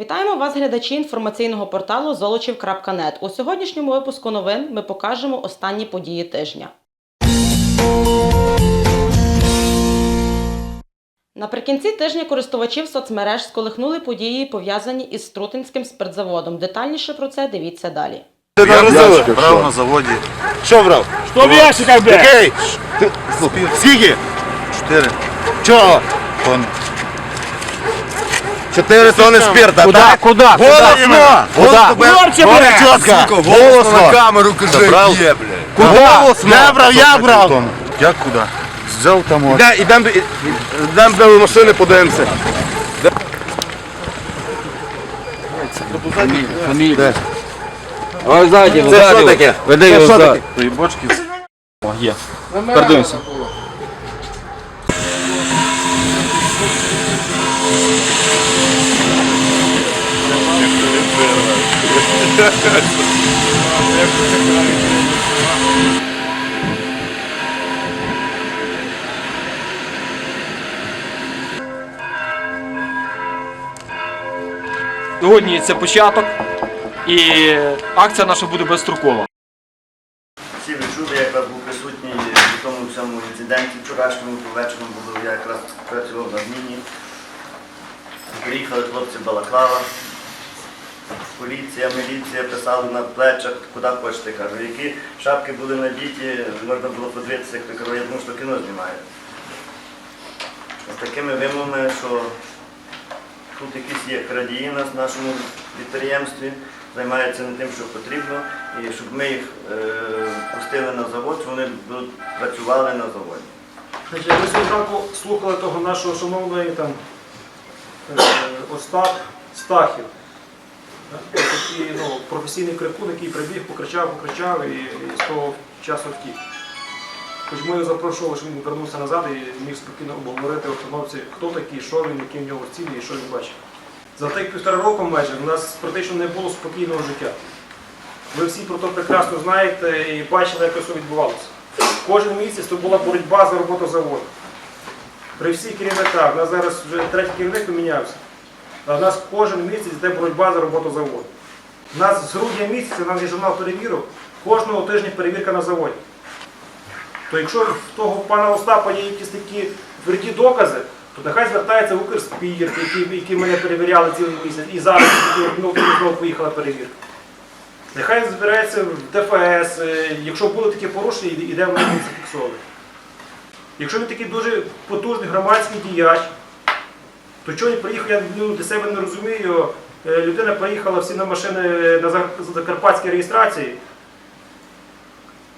Вітаємо вас, глядачі інформаційного порталу Золочів.нет. У сьогоднішньому випуску новин ми покажемо останні події тижня. Наприкінці тижня користувачів соцмереж сколихнули події, пов'язані із Струтинським спиртзаводом. Детальніше про це дивіться далі. Ти брав на заводі. Що брав? Що в'яшика, блядь? Окей! Скільки? Чотири. Чого? 4 тонны спирта. Куда? Так, куда? Голосно! Куда? Горче, блядь! Четко! Голосно! На камеру кажи, брал? бля! блядь. Куда? Голосно! Я брал, я брал! Я куда? Взяв там от. Да, ідем, ідем до машини, подивимося. Фамілія. Ось ззаді, Це що таке? Веди його ззаді. Прибочки. Є. Передуємося. Сьогодні це початок, і акція наша буде безстрокова. Всі ви чули, я якраз був присутній в тому всьому інциденті вчорашньому, вечором було, я якраз працював на зміні. Приїхали хлопці Балаклава, поліція, міліція писали на плечах, куди хочете, кажу, які шапки були надіті, можна було подивитися, як то я думаю, що кіно знімає. З такими вимогами, що тут якісь є крадії на нашому підприємстві, займаються не тим, що потрібно, і щоб ми їх е, пустили на завод, щоб вони працювали на заводі. Ми сьогодні слухали того нашого шановного там, е, Остап Стахів. Так, Такий ну, професійний крикун, який прибіг, покричав, покричав і, і з того часу втік. Хоч ми його запрошували, щоб він вернувся назад і міг спокійно обговорити обстановці, хто такий, що він, які в нього цілі і що він бачить. За тих півтора року майже у нас практично не було спокійного життя. Ви всі про це прекрасно знаєте і бачили, як це відбувалося. Кожен місяць то була боротьба за роботу заводу. При всіх керівниках, у нас зараз вже третій керівник помінявся. А в нас кожен місяць йде боротьба за роботу заводу. У нас з грудня місяця, у нас є журнал перевірок, кожного тижня перевірка на заводі. То якщо в того пана Остапа є якісь такі тверді докази, то нехай звертається в Укрспірт, які, які мене перевіряли цілий місяць, і зараз які, ну, поїхала перевірка. Нехай збирається в ДФС, е, якщо були такі порушення, іде в мене зафіксовує. Якщо він такий дуже потужний громадський діяч, то чого він приїхав, я ну, для себе не розумію. Е, Людина приїхала всі на машини на Зак- закарпатській реєстрації,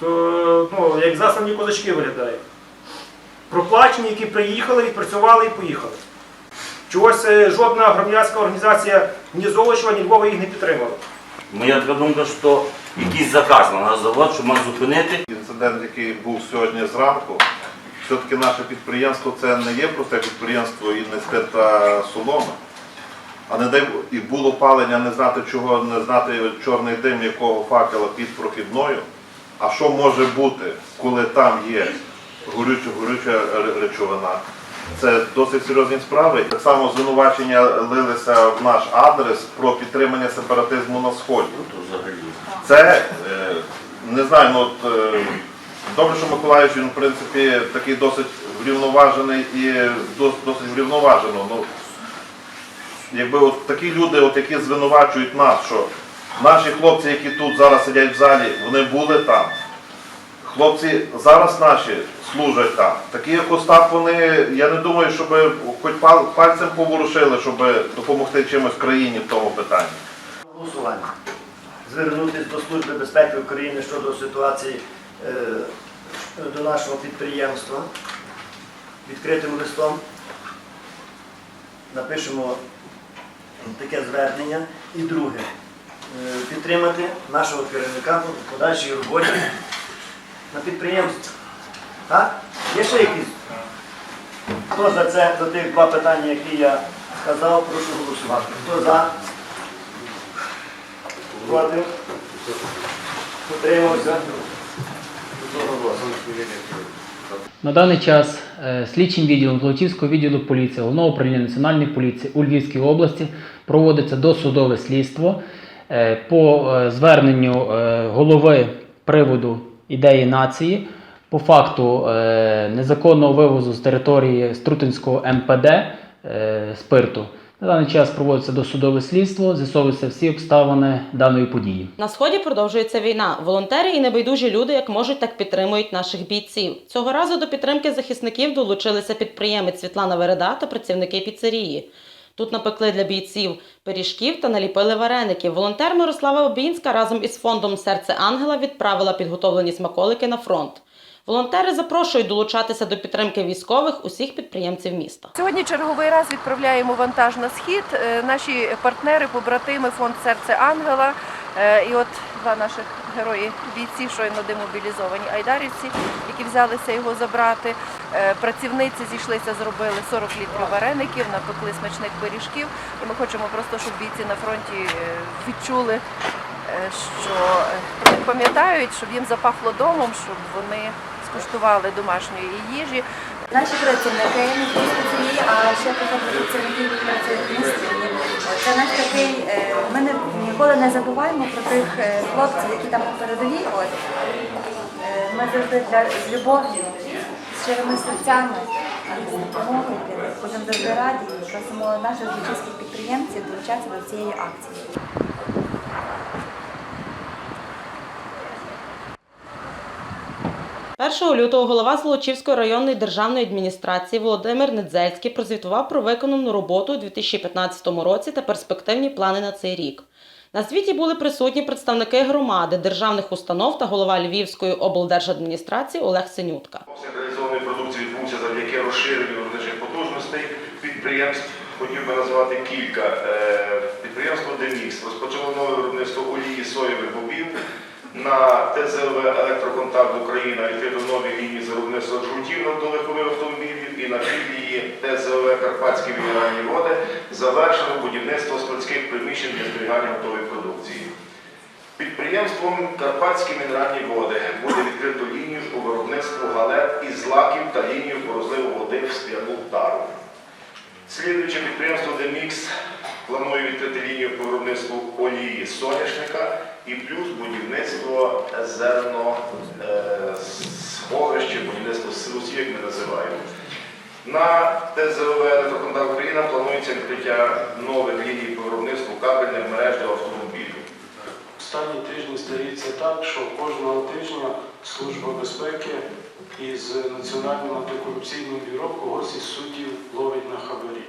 то ну, як заслані козачки виглядає. Проплачені, які приїхали, відпрацювали і поїхали. Чогось е, жодна громадська організація ні Золочева, ні Львова їх не підтримала. Моя така думка, що якийсь заказ на наш завод, щоб нас зупинити. Інцидент, який був сьогодні зранку. Все-таки наше підприємство це не є просте підприємство і не спирта соломи. А не дай і було палення, не знати чого, не знати чорний дим, якого факела під прохідною. А що може бути, коли там є горюча, горюча речовина? Це досить серйозні справи. Так само звинувачення лилися в наш адрес про підтримання сепаратизму на сході. Це е, не знаю, ну от е, добре, що Миколаївич, він в принципі такий досить врівноважений і досить врівноважено. Ну, якби от такі люди, от які звинувачують нас, що наші хлопці, які тут зараз сидять в залі, вони були там. Хлопці зараз наші служать там. Такі як Остап, вони, я не думаю, щоб хоч пальцем поворушили, щоб допомогти чимось країні в тому питанні. Голосування. Звернутися до Служби безпеки України щодо ситуації до нашого підприємства відкритим листом. Напишемо таке звернення. І друге, е, підтримати нашого керівника в подальшій роботі на підприємстві. Так? Є ще якісь? Хто за це, за тих два питання, які я сказав, прошу голосувати. Хто за? Проти? Утримався? На даний час е, слідчим відділом Золотівського відділу поліції Головного управління Національної поліції у Львівській області проводиться досудове слідство е, по е, зверненню голови приводу ідеї нації по факту незаконного вивозу з території Струтинського МПД спирту. На даний час проводиться досудове слідство, з'ясовуються всі обставини даної події. На сході продовжується війна. Волонтери і небайдужі люди, як можуть, так підтримують наших бійців. Цього разу до підтримки захисників долучилися підприємець Світлана Вереда та працівники піцерії. Тут напекли для бійців пиріжків та наліпили вареників. Волонтер Мирослава Обінська разом із фондом Серце Ангела відправила підготовлені смаколики на фронт. Волонтери запрошують долучатися до підтримки військових усіх підприємців міста. Сьогодні черговий раз відправляємо вантаж на схід. Е, Наші партнери, побратими, фонд Серце Ангела. Е, І от два наших герої бійці, щойно демобілізовані айдарівці, які взялися його забрати. Е, Працівниці зійшлися, зробили 40 літрів вареників, напекли смачних пиріжків. І ми хочемо просто, щоб бійці на фронті відчули, що пам'ятають, щоб їм запахло домом, щоб вони скуштували домашньої їжі. Наші працівники, не тільки а ще які працюють. Це наш такий, е, ми ніколи не забуваємо про тих е, хлопців, які там на. Е, Ми завжди для, з любов'ю, з щирими серцями, будемо завжди раді просимо наших звичайських підприємців долучатися до цієї акції. Першого лютого голова Золочівської районної державної адміністрації Володимир Недзельський прозвітував про виконану роботу у 2015 році та перспективні плани на цей рік. На звіті були присутні представники громади, державних установ та голова Львівської облдержадміністрації Олег Синютка. Обсяг продукції відбувся завдяки розширенню виробничих потужностей підприємств. Хотів би назвати кілька. Е, Підприємство Демікс розпочало нове виробництво олії соєвих бобів. На ТЗВ Електроконтакт Україна відкрито нові лінії з виробництва джгутів до легкових автомобілів і на філії ТЗВ Карпатські мінеральні води завершено будівництво складських приміщень для зберігання готової продукції. Підприємством Карпатські мінеральні води буде відкрито лінію у виробництву галет із злаків та лінію по розливу води в сп'яну тару. Слідуюче підприємство Демікс планує відкрити лінію по виробництву олії соняшника і плюс будівництво зерно е, сховище, будівництво силусів, як ми називаємо. На ТЗВ Електроконтакт Україна планується відкриття нових ліній по виробництву кабельних мереж для автомобілів. Останні тижні стається так, що кожного тижня Служба безпеки із Національним антикорупційним бюро когось із суддів ловить на хабарі.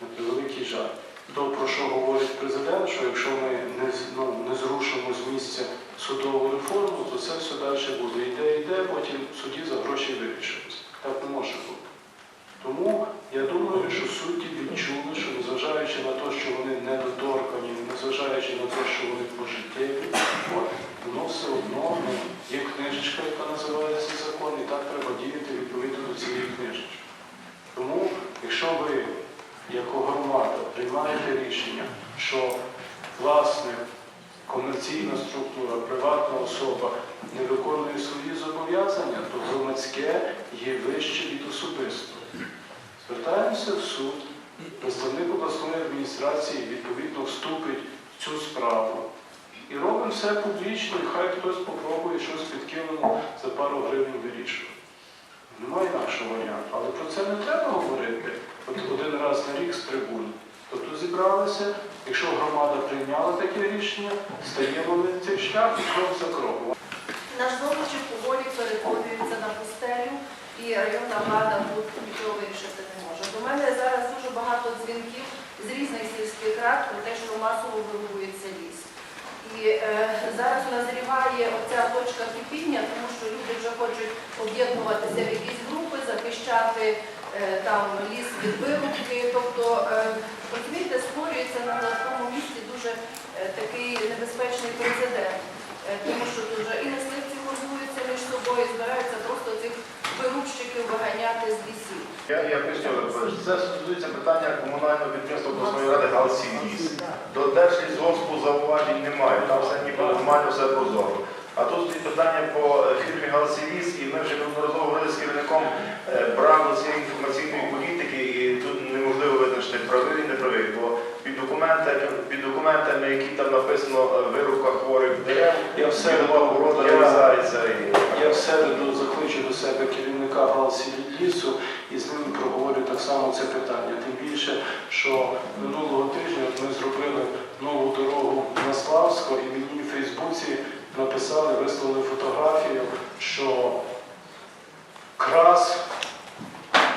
На превеликий жаль. То, про що говорить президент, що якщо ми не, ну, не зрушимо з місця судову реформу, то це все далі буде. Йде, йде, потім судді за гроші вирішилось. Так не може бути. Тому я думаю, що судді відчули, що незважаючи на те, що вони недоторкані, незважаючи на те, що вони пожиттєві, воно все одно ну, є книжечка, яка називається закон, і так треба діяти відповідно до цієї книжечки. Тому, якщо ви, як громада, приймаєте рішення, що власник, комерційна структура, приватна особа не виконує свої зобов'язання, то громадське є вище від особистого. Звертаємося в суд, представник обласної адміністрації відповідно вступить в цю справу. І робимо все публічно, і хай хтось попробує щось підкинемо за пару гривень вирішувати. Немає інакшого варіанту. Але про це не треба говорити один раз на рік з трибуни. Тобто зібралися, якщо громада прийняла таке рішення, стаємо на цей шлях і крок за кроком. Наш зовнішній поволі перетворюється на пустелю, і районна влада тут нічого вирішити не може. До мене зараз дуже багато дзвінків з різних сільських рад про те, що масово вирубується ліс. І е, зараз назріває оця точка кипіння, тому що люди вже хочуть об'єднуватися в якісь групи, захищати там ліс від вирубки. Тобто, е, розумієте, створюється на тому місці дуже е, такий небезпечний прецедент. Е, Тому що дуже і мисливці формуються між собою, збираються просто цих вирубщиків виганяти з лісів. Я, я поясню, це стосується питання комунального підприємства обласної ради Галсінліс. До Держлісгоспу зауважень немає, там все ніби нормально, все прозоро. А тут стоїть питання по е, і ми вже неодноразово говорили з керівником е, браку цієї інформаційної політики, і тут неможливо визначити правий і неправий, бо під документами, під документами, які там написано е, вирубка хворих дерев, Я все відова города я- вирізається. Я в середу закличу до себе керівника галсі лісу і з ним проговорю так само це питання. Тим більше, що минулого тижня ми зробили нову дорогу на Славську, і мені в Фейсбуці написали, вислали фотографію, що крас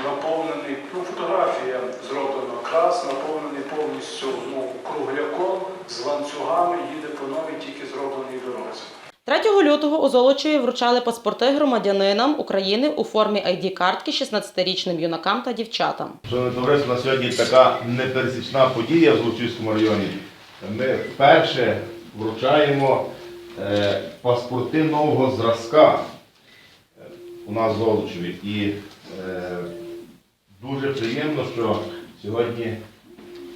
наповнений, ну фотографія зроблена, крас наповнений повністю ну, кругляком з ланцюгами, їде по новій тільки зробленій дорозі. 3 лютого у Золочеві вручали паспорти громадянинам України у формі ID-картки 16-річним юнакам та дівчатам. Шановне товариство, на сьогодні така непересічна подія в Злочівському районі. Ми вперше вручаємо паспорти нового зразка е, у нас в Золочеві. І е, дуже приємно, що сьогодні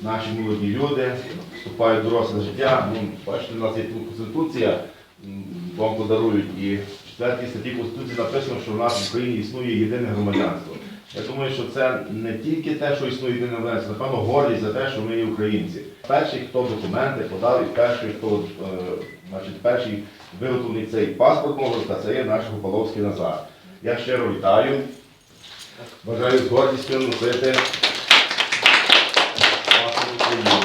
наші молоді люди вступають в доросле життя. Ну, бачите, у нас є конституція, вам подарують. І в четвертій статті Конституції написано, що в нас в Україні існує єдине громадянство. Я думаю, що це не тільки те, що існує єдине громадянство, напевно, гордість за те, що ми є українці. Перший, хто документи подав, і перший, хто е, значить, перший виготовлений цей паспорт молода, це є наш Гополовський Назар. Я щиро вітаю. Бажаю з гордістю носити паспорт України.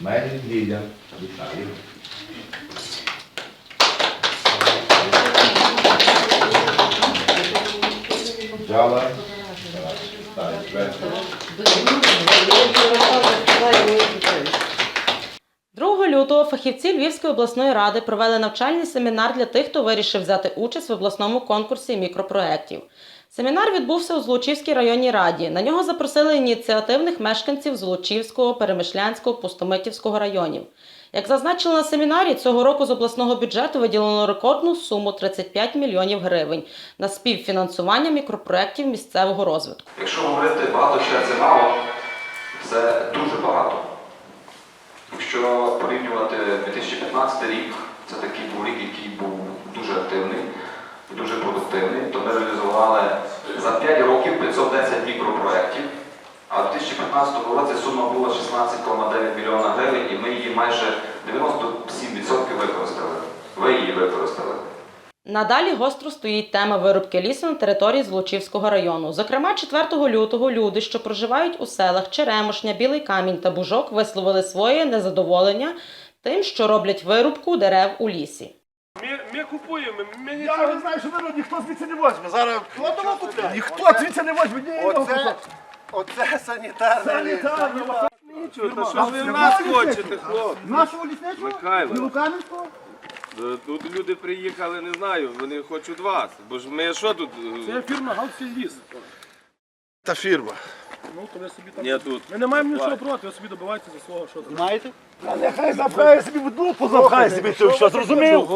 Мені Ліля, вітаю. Джала. Так, четвертий. 2 лютого фахівці Львівської обласної ради провели навчальний семінар для тих, хто вирішив взяти участь в обласному конкурсі мікропроєктів. Семінар відбувся у Злочівській районній раді. На нього запросили ініціативних мешканців Злочівського, Перемишлянського, Пустомитівського районів. Як зазначили на семінарі, цього року з обласного бюджету виділено рекордну суму 35 мільйонів гривень на співфінансування мікропроєктів місцевого розвитку. Якщо говорити багато ще це мало, це дуже багато. Якщо порівнювати 2015 рік, це такий був рік, який був дуже активний дуже продуктивний, то ми реалізували за 5 років 510 мікропроєктів, а в 2015 році сума була 16,9 мільйона гривень, і ми її майже 97% використали. Ви її використали. Надалі гостро стоїть тема вирубки лісу на території Злочівського району. Зокрема, 4 лютого люди, що проживають у селах Черемошня, Білий Камінь та Бужок, висловили своє незадоволення тим, що роблять вирубку дерев у лісі. Ми купуємо, ми нічого... Я не знаю, що ви ніхто звідси не возьме. Зараз хто того купляє? Ніхто звідси не возьме, ні Оце, оце санітарне ліс. Нічого, та що ви в нас хочете, хлопці? Нашого лісничого? Білокам'янського? Тут люди приїхали, не знаю, вони хочуть вас. Бо ж ми що тут? Це фірма Галсі ліс. Та фірма. Ну, то ви собі там. Ні, тут. Ми не маємо нічого проти, ви собі добивайте за свого, що там. Знаєте? А нехай запхає собі в дупу, запхає собі це все, зрозумів?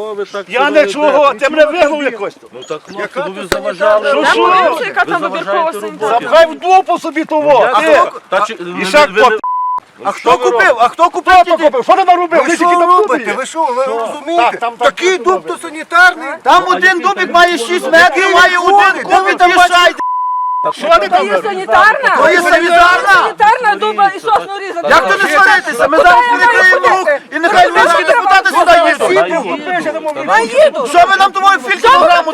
Я не чого, це мене вигнув якось. Ну так хлопці, ну ви заважали. Що, що? Ви заважаєте роботі. Запхай в дупу собі того. А Ти. та І ще А хто купив? А хто купив? Хто купив? Що ти наробив? Ви що робите? Ви що, ви розумієте? Такий дуб то санітарний. Там один дубик має 6 метрів, має один кубик там має... Що ти там робиш? санітарна? То є санітарна? Санітарна дуба і сосну різати. Як ти не сваритися? Ми зараз перекриємо рух і нехай львівські депутати сюди їдуть. Що ви нам твою фільтрограму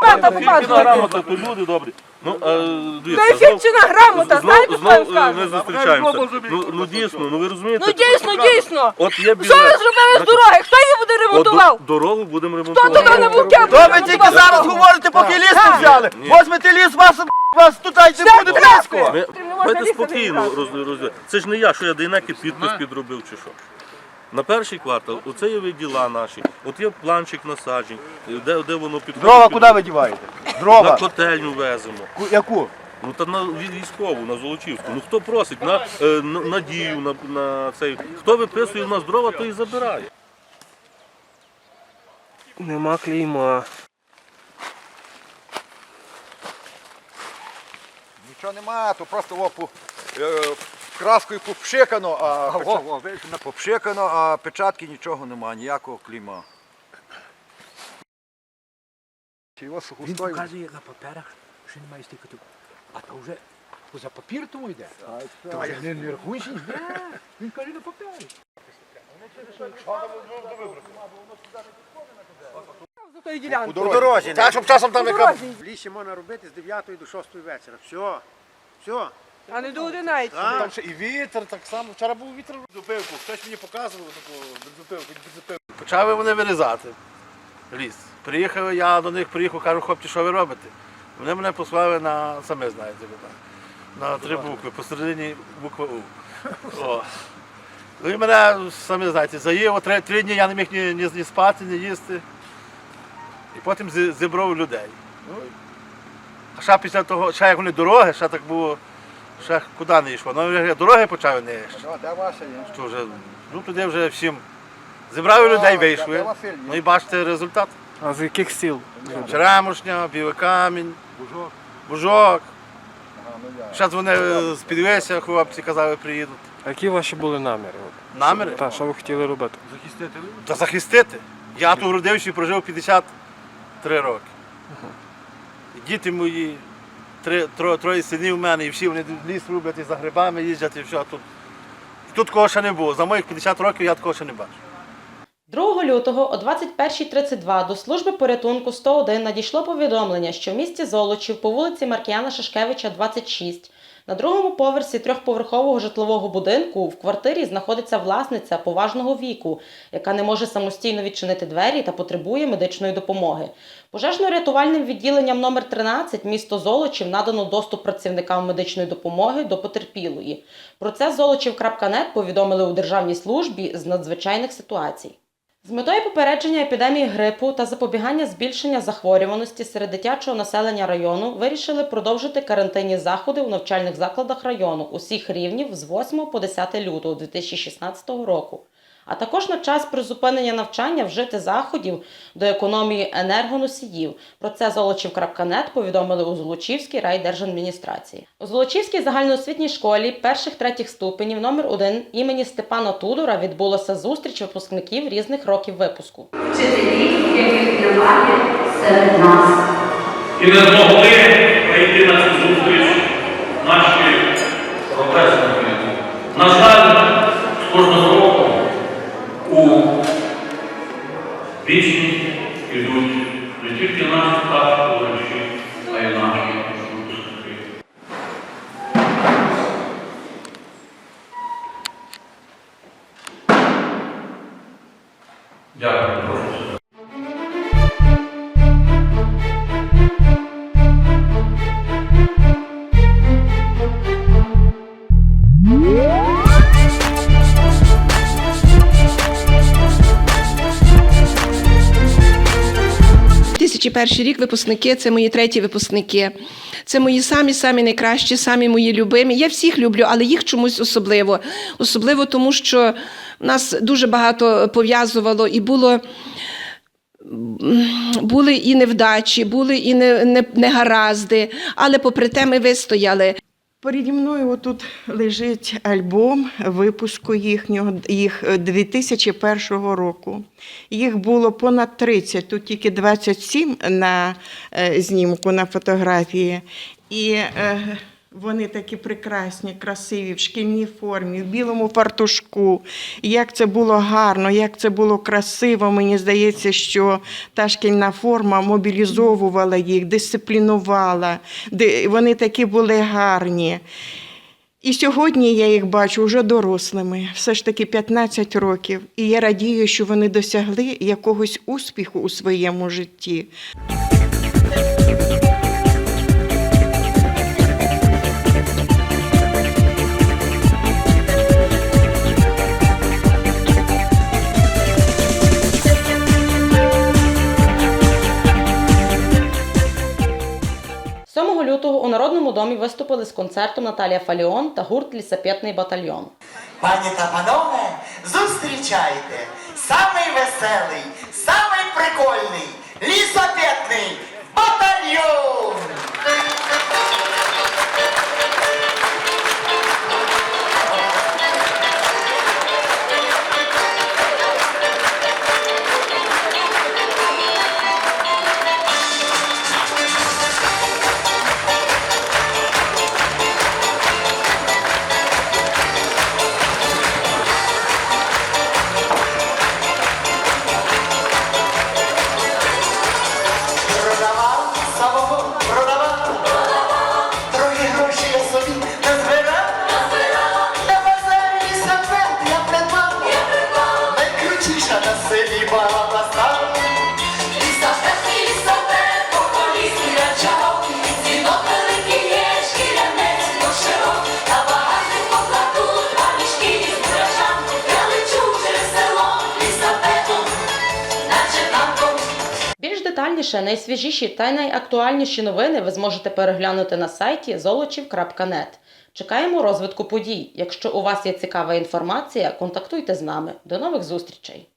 досуєте? Грамота, то люди добрі. Ну, Ефірчина грамота, знаєте, що я вам скажу? ми зустрічаємося. Ну, ну дійсно, ну ви розумієте? Ну дійсно, дійсно. От є Що ви бюджет. зробили з дороги? Хто її буде ремонтував? Дорогу будемо Хто туди ремонтувати. на вулки То ви тільки зараз говорите, поки ліс не взяли. Возьмете ліс, вас, вас тут не буде близько. Ми, Не можна давайте спокійно не роз, роз, Це ж не я, що я дейнеки підпис підробив чи що. На перший квартал, оце є відділа наші, от є планчик насаджень, де, де воно підходить. Дрова куди ви діваєте? На котельню веземо. Ку- Яку? Ну та на вій- військову, на Золочівську. Ну хто просить на, е, надію на, на цей. Хто виписує в нас дрова, то і забирає. Нема клейма. Нічого нема, то просто о, по, е, краскою попшикано, а, печа... попшикано, а печатки нічого нема, ніякого кліма. Він показує на паперах, Ще немає стільки тут. А то вже за папір тому йде. То вже не, не рахуєш, ні. Він каже на папері. По дорозі. Так, щоб часом там яка... В лісі можна робити з 9 до 6 вечора. Все. Все. А не до 11. Там ще і вітер так само. Вчора був вітер бензопилку. Хтось мені показував таку бензопилку, бензопилку. Почали вони вирізати ліс. Приїхав, я до них приїхав, кажу, хлопці, що ви робите? Вони мене послали на, самі знаєте, там, на три букви, посередині буква У. О. Ну і мене, самі знаєте, заїв, три, три дні я не міг ні, ні, ні спати, ні їсти. І потім зібрав людей. Ну, а ще після того, ще як вони дороги, ще так було, ще куди не йшло. Ну, вже дороги почали не ще. Де ваша є? Що вже, ну туди вже всім зібрали людей, вийшли. Ну і бачите результат. А з яких сіл? Черемушня, Білий Камінь, Бужок. Зараз вони з підвеся, хлопці казали, приїдуть. А які ваші були наміри? От? Наміри? Так, що ви хотіли робити? Та захистити. Я тут родився і прожив 53 роки. І діти мої, три, троє, синів в мене, і всі вони ліс роблять, і за грибами їздять, і все. Тут, тут кого ще не було. За моїх 50 років я такого ще не бачу. 2 лютого о 21.32 до служби порятунку 101 надійшло повідомлення, що в місті Золочів по вулиці Маркіяна Шашкевича, 26, на другому поверсі трьохповерхового житлового будинку в квартирі знаходиться власниця поважного віку, яка не може самостійно відчинити двері та потребує медичної допомоги. Пожежно-рятувальним відділенням номер 13 місто Золочів надано доступ працівникам медичної допомоги до потерпілої. Про це золочів.нет повідомили у Державній службі з надзвичайних ситуацій. З метою попередження епідемії грипу та запобігання збільшення захворюваності серед дитячого населення району вирішили продовжити карантинні заходи у навчальних закладах району усіх рівнів з 8 по 10 лютого 2016 року. А також на час призупинення навчання вжити заходів до економії енергоносіїв. Про це Золочів.нет повідомили у Золочівській райдержадміністрації. У Золочівській загальноосвітній школі перших третіх ступенів номер 1 імені Степана Тудора відбулася зустріч випускників різних років випуску. вчителів, яких немає серед нас. І не змогли прийти на цю зустріч наші ровесники. На жаль, з кожного року у вічність ідуть не тільки наші Перший рік випускники це мої треті випускники. Це мої самі-самі найкращі, самі мої любимі. Я всіх люблю, але їх чомусь особливо. Особливо тому, що нас дуже багато пов'язувало і було. Були і невдачі, були і негаразди, не, не але попри те, ми вистояли. Переді мною отут лежить альбом випуску їхнього їх е, 2001 року. Їх було понад 30, тут тільки 27 на е, знімку, на фотографії. І е, вони такі прекрасні, красиві, в шкільній формі, в білому фартушку. Як це було гарно, як це було красиво. Мені здається, що та шкільна форма мобілізовувала їх, дисциплінувала. Вони такі були гарні. І сьогодні я їх бачу вже дорослими, все ж таки 15 років. І я радію, що вони досягли якогось успіху у своєму житті. – лютого у Народному домі виступили з концертом Наталія Фаліон та гурт Лісапетний батальйон. Пані та панове, зустрічайте! Самий веселий, самий прикольний, лісопетний батальйон! Найактуальніше, найсвіжіші та найактуальніші новини ви зможете переглянути на сайті золочів.нет. Чекаємо розвитку подій. Якщо у вас є цікава інформація, контактуйте з нами. До нових зустрічей!